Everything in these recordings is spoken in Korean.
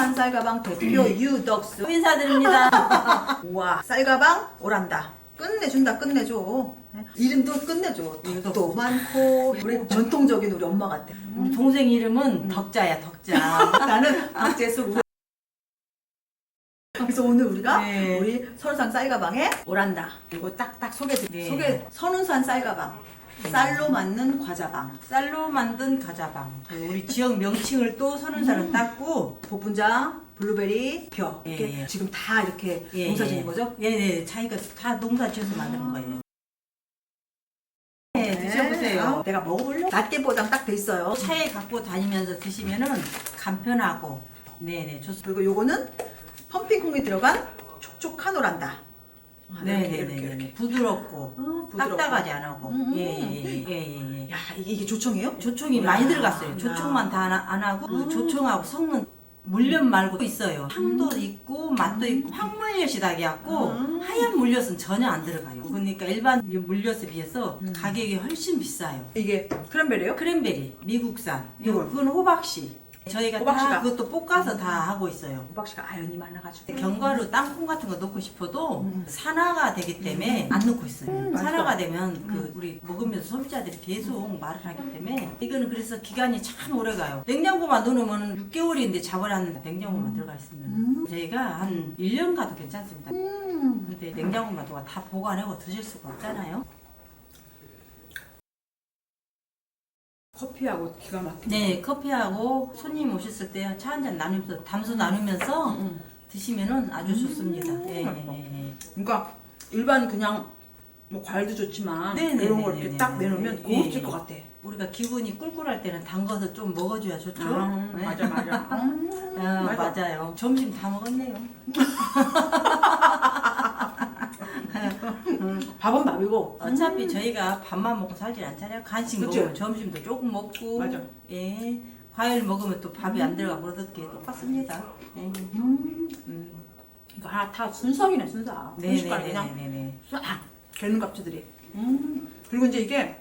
선운산 쌀가방 대표 유덕수. 인사드립니다. 우와 쌀가방 오란다. 끝내준다 끝내줘. 이름도 끝내줘. 덕도 많고. 우리 전통적인 우리 엄마 같아. 우리 동생 이름은 덕자야, 덕자. 나는 박재수. 그래서 오늘 우리가 네. 우리 선운산 쌀가방에 오란다. 이거 딱딱 소개드릴게요. 네. 소개 선운산 쌀가방 쌀로 만든 과자방 쌀로 만든 가자방. 그리고 우리 지역 명칭을 또 선운사는 땄고. 복분자 블루베리 벼 이렇게 예, 예. 지금 다 이렇게 예, 농사짓는 예. 거죠? 예, 네. 자기가 다 농사 지어서 만드는 거예요. 네, 드셔보세요. 아, 내가 먹어보려고 낱개 포장 딱 돼 있어요 차에 갖고 다니면서 드시면은 간편하고. 네네, 좋습니다. 그리고 요거는 펌핑콩이 들어간 촉촉한 오란다 아, 이렇게, 이렇게, 이렇게. 네네네. 부드럽고. 어, 부드럽고. 딱딱하지 않고. 음. 예, 예, 예, 예, 예. 야 이게, 이게 조청이에요? 조청이 야. 많이 들어갔어요. 야. 조청만 다 안 하고 그 음. 조청하고 섞는 물엿 말고 있어요. 향도 있고 맛도 있고 황물엿이 다 갖고 음. 하얀 물엿은 전혀 안 들어가요. 그러니까 일반 물엿에 비해서 음. 가격이 훨씬 비싸요. 이게 크랜베리요? 크랜베리 미국산 이건? 그건 호박씨. 저희가? 다 그것도 볶아서 다 하고 있어요. 호박씨가 아연이 많아가지고 견과류 땅콩 같은 거 넣고 싶어도 음. 산화가 되기 때문에 안 넣고 있어요. 음. 산화가 되면 그 우리 먹으면서 소비자들이 계속 말을 하기 때문에 이거는 그래서 기간이 참 오래 가요. 냉장고만 넣으면 6개월인데 자본한 냉장고만 들어가 있으면 음. 저희가 한 1년 가도 괜찮습니다. 음. 근데 냉장고만 누가 다 보관하고 드실 수가 없잖아요. 커피하고 기가 막히네 네, 커피하고 손님 오셨을 때 차 한 잔 나누면서 담소 나누면서 음. 드시면은 아주 좋습니다. 음, 예, 맛있어. 예, 예. 그러니까 일반 그냥 뭐 과일도 좋지만 네네네네네. 이런 걸 이렇게 딱 내놓으면 고급질 예. 것 같아 우리가 기분이 꿀꿀할 때는 단 것을 좀 먹어줘야 좋죠. 아, 네. 맞아 맞아 음, 아, 맞아. 맞아요. 점심 다 먹었네요. 밥은 밥이고 어차피 저희가 밥만 먹고 살진 않잖아요. 간식 그치? 먹으면 점심도 조금 먹고. 맞아. 예. 과일 먹으면 또 밥이 안 들어가고 그렇게 똑같습니다. 예. 음. 음. 이거 하나 다 순삭이네 순삭 순식간에 그냥 네네네네. 싹 되는 값들이 음. 그리고 이제 이게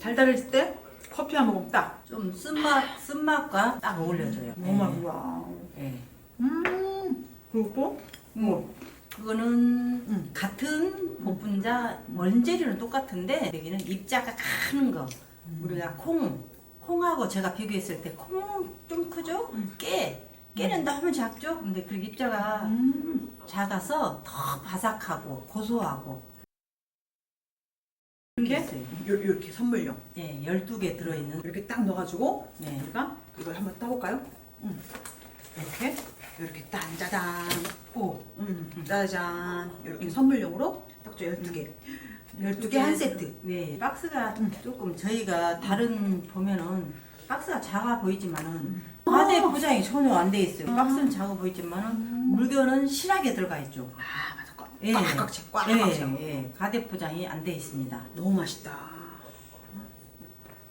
달달할 때 커피 한 모금 딱 좀 쓴맛, 쓴맛과 딱 어울려져요. 너무 맛있어 예. 음. 그리고 뭐 그거는 음. 같은 복분자 원재료는 똑같은데 여기는 입자가 가는 거 음. 우리가 콩 콩하고 제가 비교했을 때 콩 좀 크죠 깨 깨는 너무 작죠 근데 그 입자가 음. 작아서 더 바삭하고 고소하고 이게. 요, 요렇게 선물용 예 12개 들어있는 이렇게 딱 넣어가지고 네. 우리가 이걸 한번 따볼까요? 음. 이렇게 이렇게 딴 짜잔 오 음. 짜잔 이렇게 선물용으로 딱저 12개. 12개 한 세트. 네 박스가 음. 조금 저희가 다른 보면은 박스가 작아 보이지만은 과대 포장이 전혀 안 돼 있어요. 아. 박스는 작아 보이지만은 물건은 실하게 들어가 있죠. 아 맞아. 꽉 예. 꽉꽉 채, 꽉꽉 예, 채. 예, 가대 포장이 안 돼 있습니다. 너무 맛있다.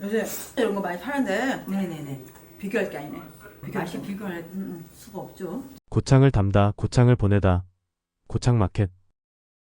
요새 이런 거 많이 파는데 네네네. 비교할 게 아니네. 비교할 맛이 게 비교할 음, 수가 없죠. 고창을 담다 고창을 보내다. 고창 마켓